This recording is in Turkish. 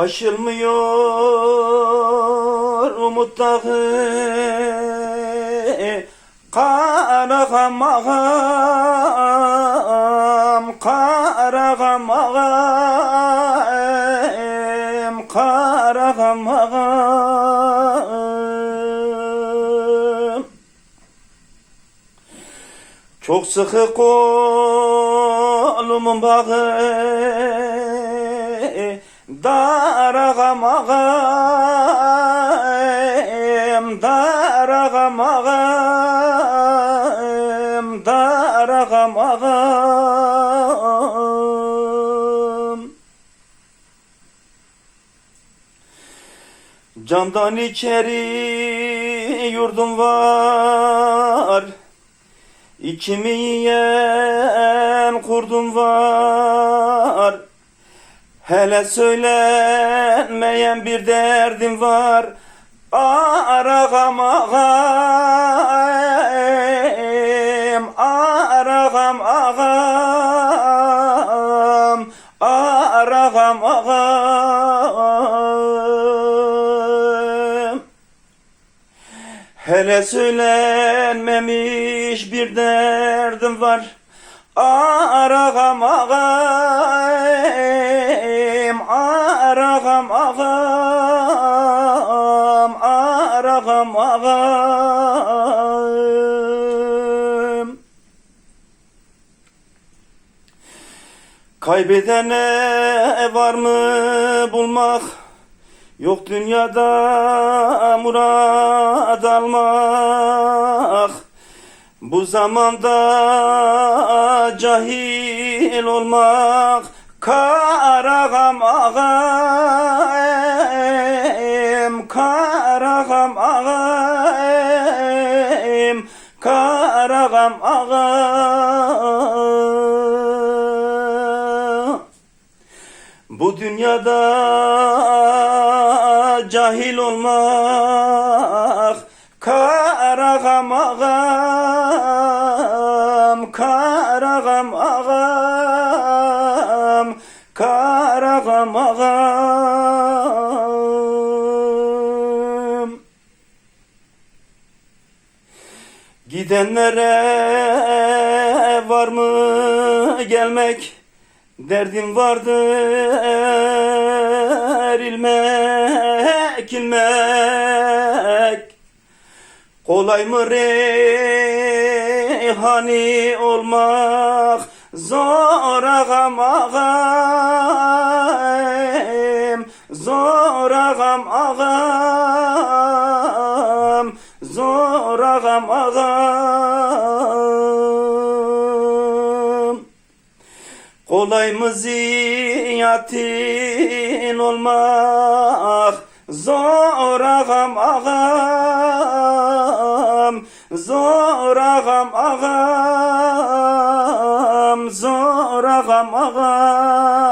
Aşılmıyor umut dağı. Karagam ağam Karagam ağam Karagam ağam Çok sıkı kolumun bağı Daragam ağam Daragam ağam Daragam ağam Camdan içeri yurdum var İçimi yiyen kurdum var Hele söylenmeyen bir derdim var. Aragam ağam Aragam ağam Aragam ağam. Hele söylenmemiş bir derdim var. Aragam ağam Aragam ağam Aragam ağam. Kaybedene var mı bulmak? Yok dünyada murad almak. Bu zamanda cahil olmak. Karagam ağam Bu dünyada cahil olmak Karagam ağam Karagam ağam Karagam ağam Gidenlere var mı gelmek Derdim vardır ilmek ilmek Kolay mı reyhani olmak? Zor ağam ağam. Zor ağam ağam. Zor ağam ağam Kolay mı ziyatin olmak Zor ağam ağam. Zor ağam ağam. Zor ağam ağam.